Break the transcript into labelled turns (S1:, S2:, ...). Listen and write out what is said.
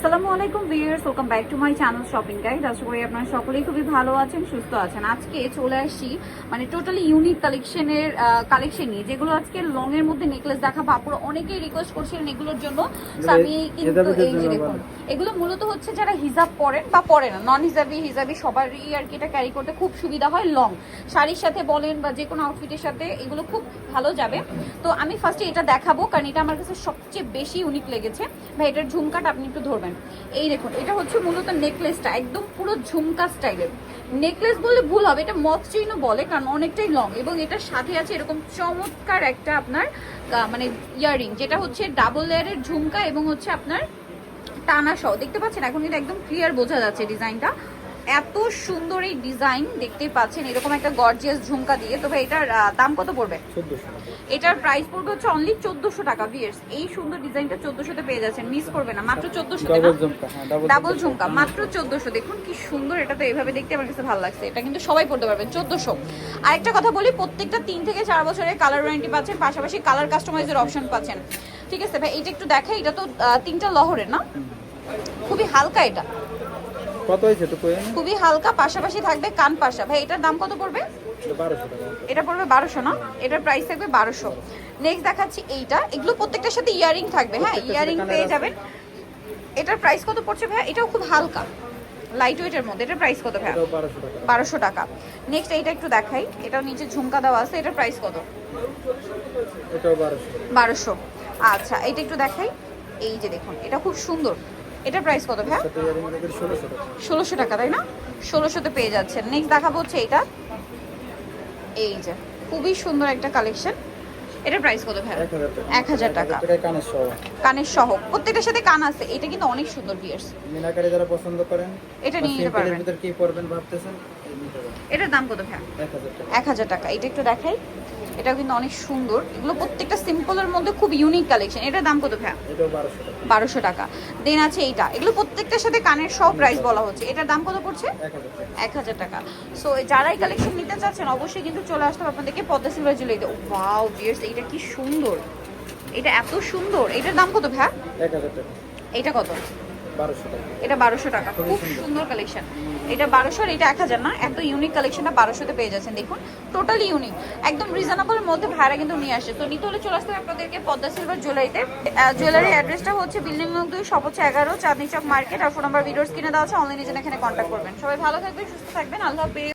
S1: আসসালামু আলাইকুম viewers welcome back to my channel shopping guide. আশা করি আপনারা সকলেই খুবই ভালো আছেন সুস্থ আছেন। আজকে চলে আসি মানে টোটালি ইউনিক কালেকশনের কালেকশন নিয়ে যেগুলো আজকে লং এর মধ্যে নেকলেস দেখা আপুরা অনেকেই রিকোয়েস্ট করছিলেন এগুলোর জন্য। আমি কিন্তু এই যে দেখুন এগুলো মূলত হচ্ছে যারা হিজাব পরেন বা পরে না নন হিজাবি হিজাবি সবারই আর কি এটা ক্যারি করতে খুব সুবিধা হয় লং শাড়ির সাথে বলেন বা যে কোনো আউটফিটের সাথে এগুলো খুব ভালো যাবে। তো আমি ফার্স্টে এটা দেখাবো কারণ এটা আমার কাছে সবচেয়ে বেশি ইউনিক লেগেছে। ভাই এটার ঝুমকাটা আপনি একটু ধরবেন। এই দেখুন, এটা হচ্ছে মূলত নেকলেসটা একদম পুরো ঝুমকা স্টাইলের নেকলেস বললে ভুল হবে, এটা মথ চেইনও বলে, কারণ অনেকটাই লং এবং এটার সাথে আছে এরকম চমৎকার একটা আপনার মানে ইয়ারিং যেটা হচ্ছে ডাবল লেয়ারের ঝুমকা এবং হচ্ছে আপনার টানা সহ। দেখতে পাচ্ছেন, এখন কিন্তু একদম ক্লিয়ার বোঝা যাচ্ছে ডিজাইনটা এত সুন্দর এই ডিজাইন দেখতে পাচ্ছেন। এরকম একটা গর্জিয়াস ঝুমকা দিয়ে। তবে এটার দাম কত পড়বে? এটার প্রাইস পড়বে হচ্ছে অনলি চোদ্দশো টাকা ভিয়ার্স এই সুন্দর ডিজাইনটা চোদ্দশোতে পেয়ে যাচ্ছেন। মিস করবে না। মাত্র চোদ্দশো
S2: ডাবল ঝুমকা হ্যাঁ
S1: ঝুমকা। মাত্র চোদ্দশো। দেখুন কি সুন্দর এটা তো এইভাবে দেখতে আমার কাছে ভালো লাগছে। এটা কিন্তু সবাই পড়তে পারবেন চোদ্দশো। আরেকটা কথা বলি প্রত্যেকটা তিন থেকে চার বছরের কালার ওয়ারেন্টি পাচ্ছেন পাশাপাশি কালার কাস্টমাইজের অপশন পাচ্ছেন। ঠিক আছে ভাই এটা একটু দেখাই এটা তো তিনটা লহরের না? খুবই হালকা এটা।
S2: কত হয়েছে তো কই
S1: খুবই হালকা পাশাপাশি থাকবে কান পাশা। ভাই এটার দাম কত পড়বে? এটা পড়বে বারোশো না? এটার প্রাইস থাকবে বারোশো। নেক্সট দেখাচ্ছি এইটা। এগুলো প্রত্যেকটার সাথে ইয়ারিং থাকবে হ্যাঁ? ইয়ারিং পেয়ে যাবেন। এটার প্রাইস কত পড়ছে ভাই এটাও খুব হালকা। লাইট ওয়েটের মধ্যে। এটার প্রাইস কত ভাই
S2: বারোশো টাকা।
S1: নেক্সট এইটা একটু দেখাই। এটাও নিচে ঝুমকা দেওয়া আছে। এটার প্রাইস কত?
S2: বারোশো।
S1: আচ্ছা এটা একটু দেখাই। এই যে দেখুন এটা খুব সুন্দর। এটার প্রাইস কত ভাই
S2: ষোলোশো টাকা
S1: তাই না? ষোলোশোতে পেয়ে যাচ্ছেন। নেক্সট দেখাবো হচ্ছে এইটা এই যে খুবই সুন্দর একটা কালেকশন এটার প্রাইস কত ভাই
S2: এক হাজার টাকা। কানের সহ।
S1: প্রত্যেকটার সাথে কান আছে। এটা কিন্তু অনেক সুন্দর বিয়ার্স
S2: মিনাকারি যারা পছন্দ করেন
S1: এটা নিয়ে নিতে পারবেন।
S2: ভিতর কি পরবেন ভাবতেছেন
S1: এটার দাম কত ভাই
S2: এক হাজার টাকা।
S1: এটা একটু দেখাই। এটা কিন্তু অনেক সুন্দর। এগুলো প্রত্যেকটা সিম্পলের মধ্যে খুব ইউনিক কালেকশন এটার দাম কত ভাই
S2: বারোশো টাকা।
S1: দেন আছে এইটা। এগুলো প্রত্যেকটার সাথে কানের সব প্রাইস বলা হচ্ছে। এটার দাম কত পড়ছে?
S2: এক হাজার টাকা।
S1: সো যারা এই কালেকশন নিতে চাচ্ছেন অবশ্যই কিন্তু চলে আসতে হবে আপনাদেরকে পদ্মা সিলভার জুয়েলারিতে ওয়াও বিয়ার্স এটা কি সুন্দর। এটা এত সুন্দর। এটার দাম কত ভাই
S2: এক
S1: এটা কত? এটা বারোশো টাকা খুব
S2: সুন্দর।
S1: কালেকশন এটা বারোশো আর এটা এক হাজার না এত ইউনিক কালেকশনটা বারোশোতে পেয়ে যাচ্ছেন। দেখুন টোটালি ইউনিক একদম রিজনেবলের মধ্যে ভাড়া কিন্তু নিয়ে আসে তো নিতে হলে চলে আসতে হবে আপনাদেরকে পদ্মা সিলভার জুয়েলারিতে জুয়েলারি অ্যাড্রেসটা হচ্ছে বিল্ডিং নং দুই সব হচ্ছে এগারো চাঁদনি চক মার্কেট আর ফোন নাম্বার ভিডিওস কিনে দেওয়া আছে। অনলাইনে এখানে কন্ট্যাক্ট করবেন। সবাই ভালো থাকবেন সুস্থ থাকবেন। আল্লাহ